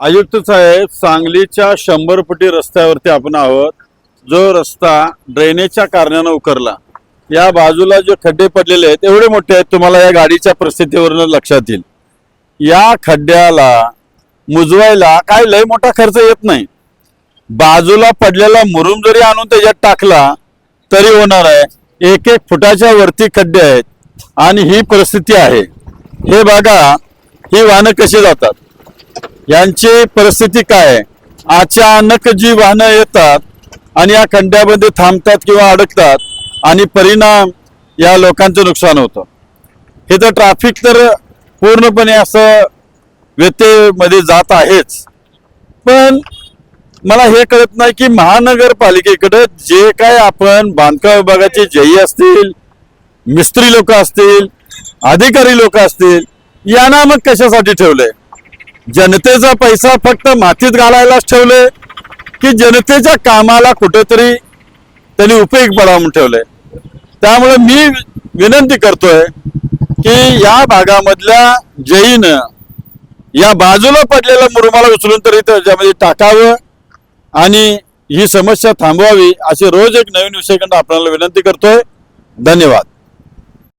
आयुक्त साहेब सांगलीच्या शंभर फुटी रस्त्यावरती आपण आहोत. जो रस्ता ड्रेनेजच्या कारणानं उकरला या बाजूला जे खड्डे पडलेले आहेत एवढे मोठे आहेत तुम्हाला या गाडीच्या परिस्थितीवरून लक्षात येईल. या खड्ड्याला मुजवायला काय लय मोठा खर्च येत नाही. बाजूला पडलेला मुरुम जरी आणून त्याच्यात टाकला तरी होणार आहे. एक एक फुटाच्या वरती खड्डे आहेत आणि ही परिस्थिती आहे. हे बघा ही वाहनं कशी जातात. यांची परिस्थिती काय? आहे अचानक जी वाहनं येतात आणि या खंड्यामध्ये थांबतात किंवा अडकतात आणि परिणाम या लोकांचं नुकसान होतं. हे तर ट्रॅफिक तर पूर्णपणे असं व्यत्यमध्ये जात आहेच. पण मला हे कळत नाही की महानगरपालिकेकडे जे काय आपण बांधकाम विभागाचे जयी असतील मिस्त्री लोक असतील अधिकारी लोक असतील यांना मग कशासाठी ठेवलंय? जनतेचा पैसा फक्त मातीत घालायलाच ठेवले की जनतेच्या कामाला कुठेतरी त्यांनी उपयोग पडावा म्हणून ठेवले. त्यामुळे मी विनंती करतोय की या भागामधल्या जैन या बाजूला पडलेल्या मुरुमाला उचलून तरी त्याच्यामध्ये टाकावं आणि ही समस्या थांबवावी अशी रोज एक नवीन विषयकडं आपल्याला विनंती करतोय. धन्यवाद.